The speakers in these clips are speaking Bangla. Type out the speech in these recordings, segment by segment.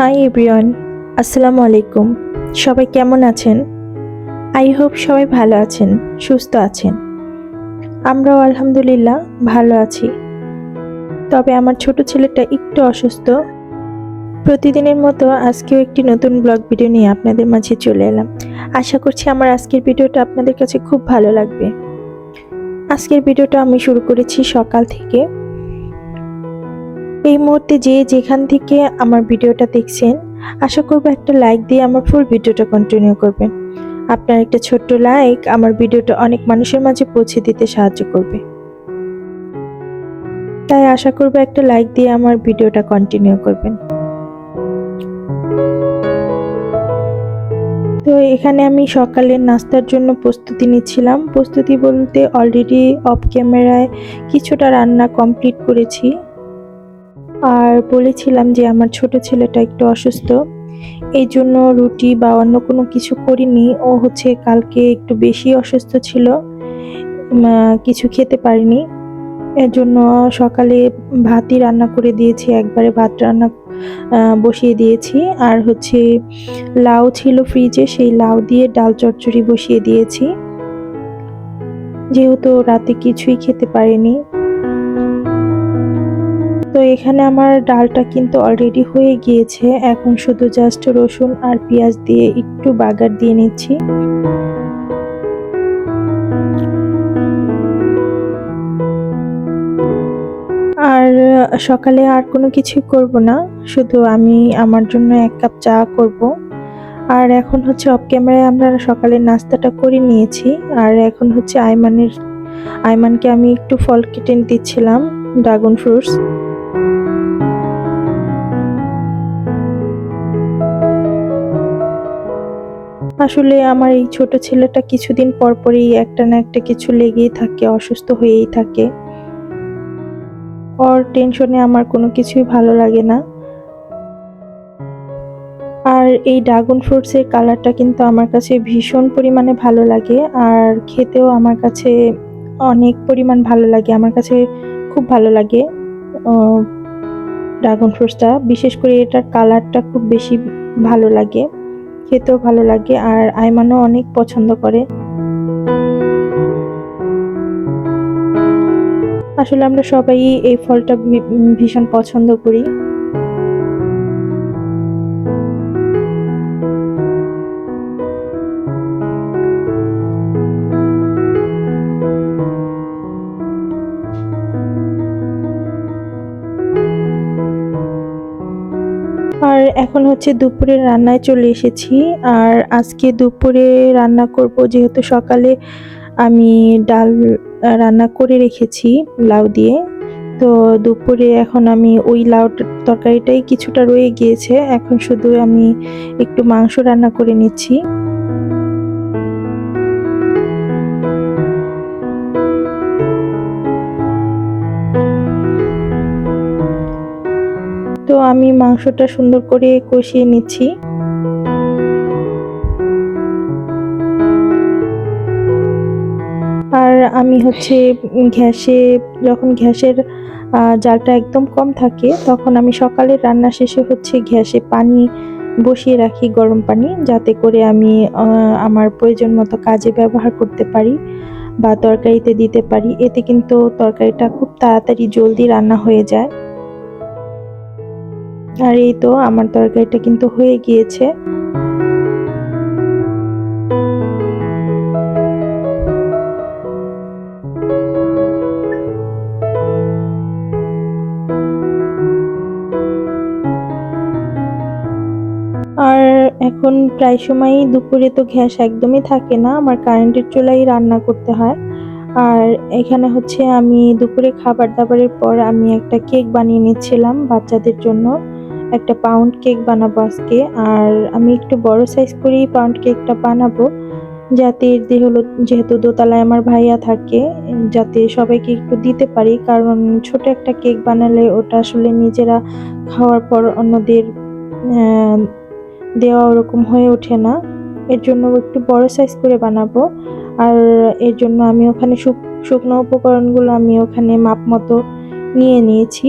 হাই এভরিওয়ান আসসালামু আলাইকুম সবাই কেমন আছেন? আই হোপ সবাই ভালো আছেন, সুস্থ আছেন। আমরাও আলহামদুলিল্লাহ ভালো আছি। তবে আমার ছোট ছেলেটা একটু অসুস্থ। প্রতিদিনের মতো আজকেও একটি নতুন ব্লগ ভিডিও নিয়ে আপনাদের মাঝে চলে এলাম। আশা করছি আমার আজকের ভিডিওটা আপনাদের কাছে খুব ভালো লাগবে। আজকের ভিডিওটা আমি শুরু করেছি সকাল থেকে। এই মুহূর্তে যে যেখান থেকে আমার ভিডিওটা দেখছেন, আশা করব একটা লাইক দিয়ে আমার ফুল ভিডিওটা কন্টিনিউ করবেন। আপনার একটা ছোট্ট লাইক আমার ভিডিওটা অনেক মানুষের মাঝে পৌঁছে দিতে সাহায্য করবে। তাই আশা করব একটা লাইক দিয়ে আমার ভিডিওটা কন্টিনিউ করবেন। তো এখানে আমি সকালের নাস্তার জন্য প্রস্তুতি নিচ্ছিলাম। প্রস্তুতি বলতে অলরেডি অফ ক্যামেরায় কিছুটা রান্না কমপ্লিট করেছি। আর বলেছিলাম যে আমার ছোট ছেলেটা একটু অসুস্থ। এই জন্য রুটি বা অন্য কোনো কিছু করিনি। ও হচ্ছে কালকে একটু বেশি অসুস্থ ছিল। কিছু খেতে পারিনি। এর জন্য সকালে ভাতই রান্না করে দিয়েছি। একবারে ভাত রান্না বসিয়ে দিয়েছি। আর হচ্ছে লাউ ছিল ফ্রিজে, সেই লাউ দিয়ে ডাল চচ্চড়ি বসিয়ে দিয়েছি। যেহেতু রাতে কিছুই খেতে পারিনি। তো এখানে আমার ডালটা কিন্তু অলরেডি হয়ে গিয়েছে। এখন শুধু জাস্ট রসুন আর পেঁয়াজ দিয়ে একটু বাগার দিয়ে নিচ্ছি। আর সকালে আর কোনো কিছু করব না, শুধু আমি আমার জন্য এক কাপ চা করব। আর এখন হচ্ছে অফ ক্যামেরায় আমরা সকালের নাস্তাটা করে নিয়েছি। আর এখন হচ্ছে আইমানের, আইমানকে আমি একটু ফল কেটে দিচ্ছিলাম ড্রাগন ফ্রুটস আসলে আমার এই ছোট ছেলেটা কিছুদিন পর পরই একটা না একটা কিছু লেগেই থাকে, অসুস্থ হয়েই থাকে। ওর টেনশনে আমার কোনো কিছুই ভালো লাগে না। আর এই ড্রাগন ফ্রুটসের কালারটা কিন্তু আমার কাছে ভীষণ পরিমাণে ভালো লাগে, আর খেতেও আমার কাছে অনেক পরিমাণ ভালো লাগে, আমার কাছে খুব ভালো লাগে ড্রাগন ফ্রুটসটা বিশেষ করে এটার কালারটা খুব বেশি ভালো লাগে। খেতেও ভালো লাগে আর আইমানও অনেক পছন্দ করে। আসলে আমরা সবাই এই ফলটা ভীষণ পছন্দ করি। এখন হচ্ছে দুপুরে রান্নায় চলে এসেছি আর আজকে দুপুরে রান্না করব যেহেতু সকালে আমি ডাল রান্না করে রেখেছি লাউ দিয়ে। তো দুপুরে এখন আমি ওই লাউ তরকারিটাই কিছুটা রয়ে গিয়েছে। এখন শুধু আমি একটু মাংস রান্না করে নিচ্ছি। আমি মাংসটা সুন্দর করে কষিয়ে নিচ্ছি। আর আমি হচ্ছে ঘ্যাসে যখন ঘ্যাসের জালটা একদম কম থাকে, তখন আমি সকালে রান্না শেষে হচ্ছে ঘ্যাসে পানি বসিয়ে রাখি গরম পানি, যাতে করে আমি আমার প্রয়োজন মতো কাজে ব্যবহার করতে পারি বা তরকারিতে দিতে পারি। এতে কিন্তু তরকারিটা খুব তাড়াতাড়ি জলদি রান্না হয়ে যায়। আর এই তো আমার তরকারিটা কিন্তু হয়ে গিয়েছে। আর এখন প্রায় সময়ই দুপুরে তো গ্যাস একদমই থাকে না, আমার কারেন্টের চুলাই রান্না করতে হয়। আর এখানে হচ্ছে আমি দুপুরে খাবার দাবারের পর আমি একটা কেক বানিয়ে নিচ্ছিলাম বাচ্চাদের জন্য। একটা পাউন্ড কেক বানাবো আজকে। আর আমি একটু বড় সাইজ করেই পাউন্ড কেকটা বানাবো, যাতে যেহলো যেহেতু দোতলায় আমার ভাইয়া থাকে, যাতে সবাইকে একটু দিতে পারি। কারণ ছোট একটা কেক বানালে ওটা আসলে নিজেরা খাওয়ার পর অন্যদের দেওয়া ওরকম হয়ে ওঠে না। এর জন্য একটু বড় সাইজ করে বানাবো। আর এর জন্য আমি ওখানে শুকনো উপকরণগুলো আমি ওখানে মাপ মতো নিয়ে নিয়েছি।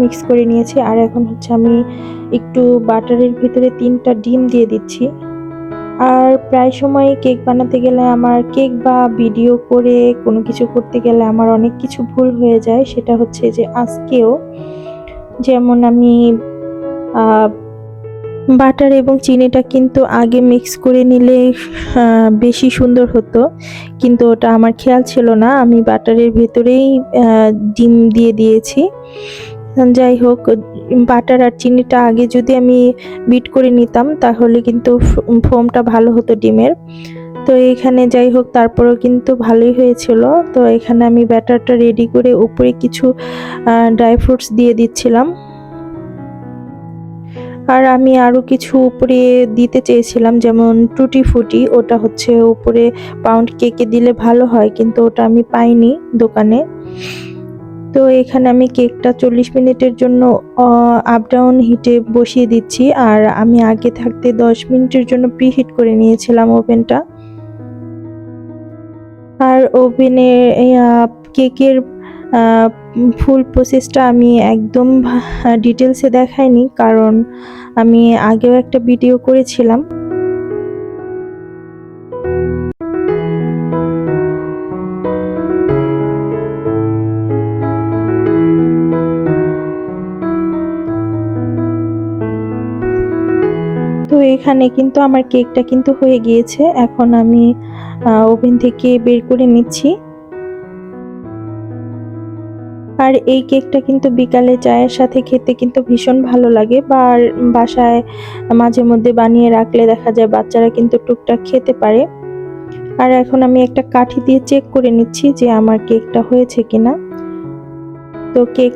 মিক্স করে নিয়েছি। আর এখন হচ্ছে আমি একটু বাটারের ভিতরে তিনটা ডিম দিয়ে দিচ্ছি। আর প্রায় সময় কেক বানাতে গেলে আমার কেক বা ভিডিও করে কোনো কিছু করতে গেলে আমার অনেক কিছু ভুল হয়ে যায়। সেটা হচ্ছে যে আজকেও যেমন আমি বাটার এবং চিনিটা কিন্তু আগে মিক্স করে নিলে বেশি সুন্দর হতো। কিন্তু ওটা আমার খেয়াল ছিল না। আমি বাটারের ভেতরেই ডিম দিয়ে দিয়েছি। যাই হোক, বাটার আর চিনিটা আগে যদি আমি বিট করে নিতাম, তাহলে কিন্তু ফোমটা ভালো হতো ডিমের। তো এখানে যাই হোক, তারপরেও কিন্তু ভালোই হয়েছিল। তো এখানে আমি ব্যাটারটা রেডি করে উপরে কিছু ড্রাই ফ্রুটস দিয়ে দিচ্ছিলাম। আর আমি আরও কিছু উপরে দিতে চেয়েছিলাম, যেমন টুটি ফুটি, ওটা হচ্ছে উপরে পাউন্ড কেকে দিলে ভালো হয়, কিন্তু ওটা আমি পাইনি দোকানে। তো এখানে আমি কেকটা চল্লিশ মিনিটের জন্য আপ ডাউন হিটে বসিয়ে দিচ্ছি। আর আমি আগে থাকতে দশ মিনিটের জন্য প্রিহিট করে নিয়েছিলাম ওভেনটা। আর ওভেনে কেকের ফুল প্রসেসটা আমি একদম ডিটেলসে দেখাইনি। কারণ আমি আগেও একটা ভিডিও করেছিলাম। এখানে কিন্তু আমার কেকটা কিন্তু হয়ে গিয়েছে। এখন আমি ওভেন থেকে বের করে নিচ্ছি। আর এই কেকটা কিন্তু বিকালে চায়ের সাথে খেতে কিন্তু ভীষণ ভালো লাগে বা বাসায় মাঝে মধ্যে বানিয়ে রাখলে দেখা যায় বাচ্চারা কিন্তু টুকটাক খেতে পারে। আর এখন আমি একটা কাঠি দিয়ে চেক করে নিচ্ছি যে আমার কেকটা হয়েছে কিনা। তো কেক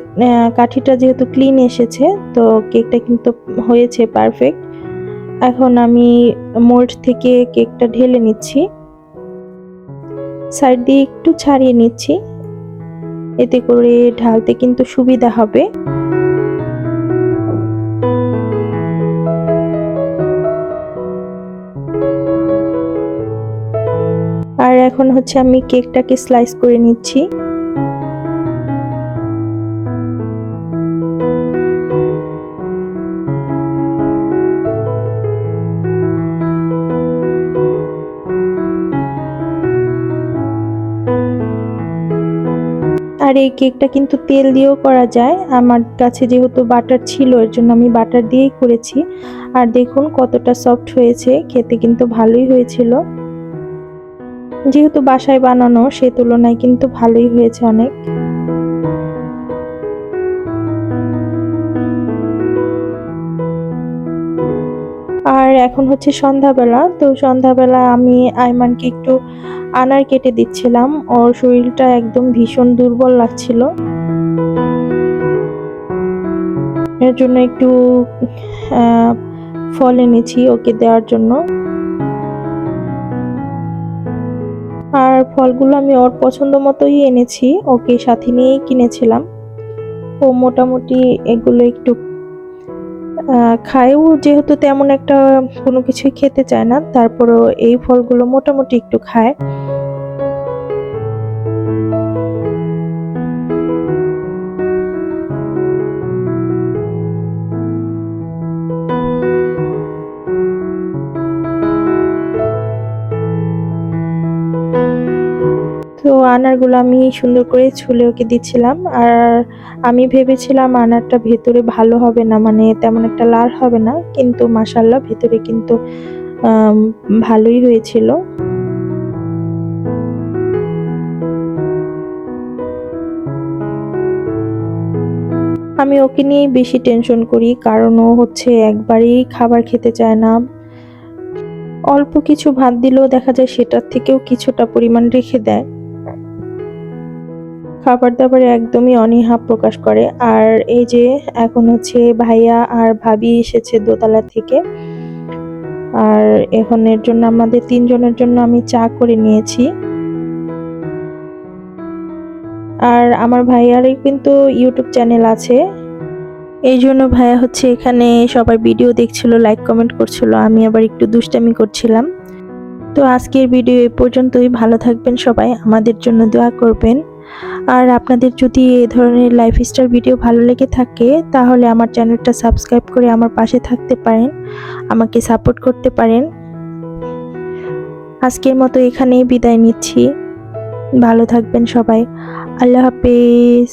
কাঠিটা যেহেতু ক্লিন এসেছে, তো কেকটা কিন্তু হয়েছে পারফেক্ট। এখন আমি মোল্ড থেকে কেকটা ঢেলে নিচ্ছি। সাইড দিয়ে একটু ছাড়িয়ে নিচ্ছি। এতে করে ঢালতে কিন্তু সুবিধা হবে। আর এখন হচ্ছে আমি কেকটাকে স্লাইস করে নিচ্ছি। আর এই কেকটা কিন্তু তেল দিয়েও করা যায়। আমার কাছে যেহেতু বাটার ছিল, এর জন্য আমি বাটার দিয়েই করেছি। আর দেখুন কতটা সফট হয়েছে, খেতে কিন্তু ভালোই হয়েছিল। যেহেতু বাসায় বানানো, সে তুলনায় কিন্তু ভালোই হয়েছে অনেক। এখন হচ্ছে সন্ধ্যাবেলা। তো সন্ধ্যাবেলা আমি আইমানকে একটু আনার কেটে দিচ্ছিলাম। ওর শরীরটা একদম ভীষণ দুর্বল লাগছিল। এর জন্য একটু ফল এনেছি ওকে দেওয়ার জন্য। আর ফলগুলো আমি ওর পছন্দ মতোই এনেছি। ওকে সাথে নিয়েই কিনেছিলাম। ও মোটামুটি এগুলো একটু খায়ও যেহেতু তেমন একটা কোনো কিছুই খেতে চায় না, তারপরও এই ফলগুলো মোটামুটি একটু খায়। আনারগুলো আমি সুন্দর করে ছুলে ওকে দিচ্ছিলাম। আর আমি ভেবেছিলাম আনারটা ভেতরে ভালো হবে না মানে তেমন একটা লাল হবে না, কিন্তু মাসাল্লাহ ভেতরে কিন্তু ভালোই হয়েছিল। আমি ওকে নিয়ে বেশি টেনশন করি, কারণ ও হচ্ছে একবারই খাবার খেতে চায় না। অল্প কিছু ভাত দিলেও দেখা যায় সেটার থেকেও কিছুটা পরিমাণ রেখে দেয়। খাবার দাবারে একদমই অনীহা প্রকাশ করে। আর এই যে এখন হচ্ছে ভাইয়া আর ভাবি এসেছে দোতলা থেকে। আর এখন এর জন্য আমাদের তিনজনের জন্য আমি চা করে নিয়েছি। আর আমার ভাইয়ারই কিন্তু ইউটিউব চ্যানেল আছে। এই জন্য ভাইয়া হচ্ছে এখানে সবার ভিডিও দেখছিল, লাইক, কমেন্ট করছিল। আমি আবার একটু দুষ্টামি করছিলাম। তো আজকের ভিডিও এ পর্যন্তই। ভালো থাকবেন সবাই। আমাদের জন্য দোয়া করবেন। আর আপনাদের যদি এ ধরনের লাইফস্টাইল ভিডিও ভালো লেগে থাকে, তাহলে আমার চ্যানেলটা সাবস্ক্রাইব করে আমার পাশে থাকতে পারেন, আমাকে সাপোর্ট করতে পারেন। আজকের মতো এখানেই বিদায় নিচ্ছি। ভালো থাকবেন সবাই। আল্লাহ হাফেজ।